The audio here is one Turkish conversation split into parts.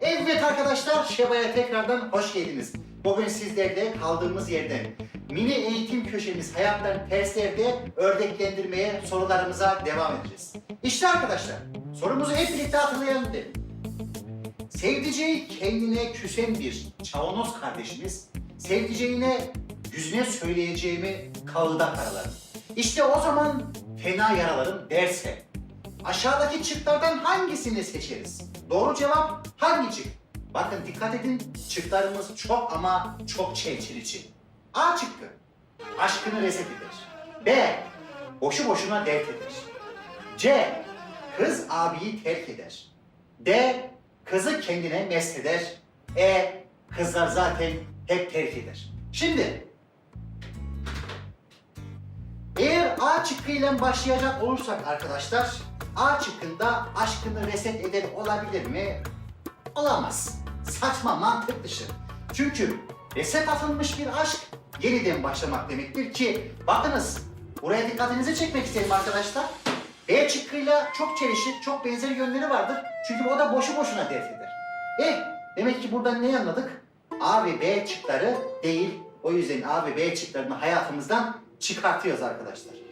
Evet arkadaşlar, Şeba'ya tekrardan hoş geldiniz. Bugün sizlerle kaldığımız yerden mini eğitim köşemiz hayattan terslerde ördeklendirmeye sorularımıza devam edeceğiz. İşte arkadaşlar, sorumuzu hep birlikte hatırlayalım derim. Sevdiceği kendine küsen bir çavanoz kardeşimiz, sevdiceğine yüzüne söyleyeceğimi kağıda karalarım. İşte o zaman fena yaralarım derse, aşağıdaki çıklardan hangisini seçeriz? Doğru cevap hangi çık? Bakın dikkat edin, çıklarımız çok ama çok çelçilici. A çıkkı, aşkını reset eder. B, boşu boşuna dert eder. C, kız abiyi terk eder. D, kızı kendine mest eder. E, kızlar zaten hep terk eder. Şimdi, A çıkkıyla başlayacak olursak arkadaşlar, A çıkkında aşkını reset eden olabilir mi? Olamaz. Saçma, mantık dışı. Çünkü reset atılmış bir aşk yeniden başlamak demektir ki bakınız buraya dikkatinizi çekmek isterim arkadaşlar. B çıkkıyla çok çelişir, çok benzer yönleri vardır. Çünkü o da boşu boşuna dert eder. Eh, demek ki buradan ne anladık? A ve B çıkları değil. O yüzden A ve B çıklarını hayatımızdan çıkartıyoruz arkadaşlar.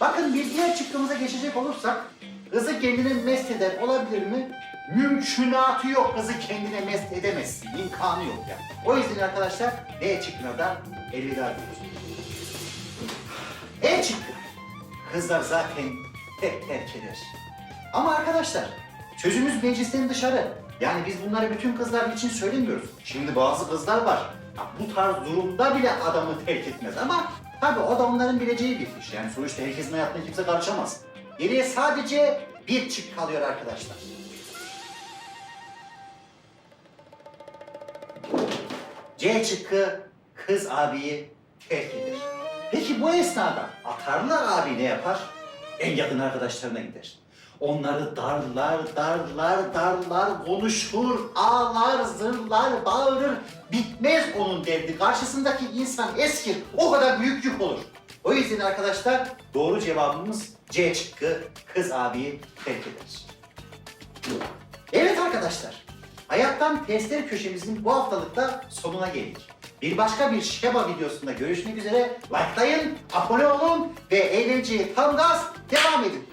Bakın bir diğer çıktığımıza geçecek olursak, kızı kendine mest eder olabilir mi? Mümkünatı yok, kızı kendine mest edemezsin, imkanı yok yani. O yüzden arkadaşlar D da elveda diyoruz. E çıktı. Kızlar zaten hep terk. Ama arkadaşlar, sözümüz meclisten dışarı. Yani biz bunları bütün kızlar için söylemiyoruz. Şimdi bazı kızlar var. ya Bu tarz durumda bile adamı terk etmez ama tabii o da onların bileceği bir iş. Yani sonuçta herkesin hayatına kimse karışamaz. Geriye sadece bir çık kalıyor arkadaşlar. C çıkkı kız abiyi terk eder. Peki bu esnada atarlar abi ne yapar? En yakın arkadaşlarına gider. Onları darlar, darlar, darlar, konuşur, ağlar, zırlar, bağırır. Bitmez onun derdi. Karşısındaki insan eskir. O kadar büyük yük olur. O yüzden arkadaşlar doğru cevabımız C çıkkı. Kız abiyi terk eder. Evet arkadaşlar, Hayattan Testler köşemizin bu haftalıkta sonuna geldik. Bir başka bir Şeba videosunda görüşmek üzere. Likelayın, abone olun ve eğlenceye tam gaz devam edin.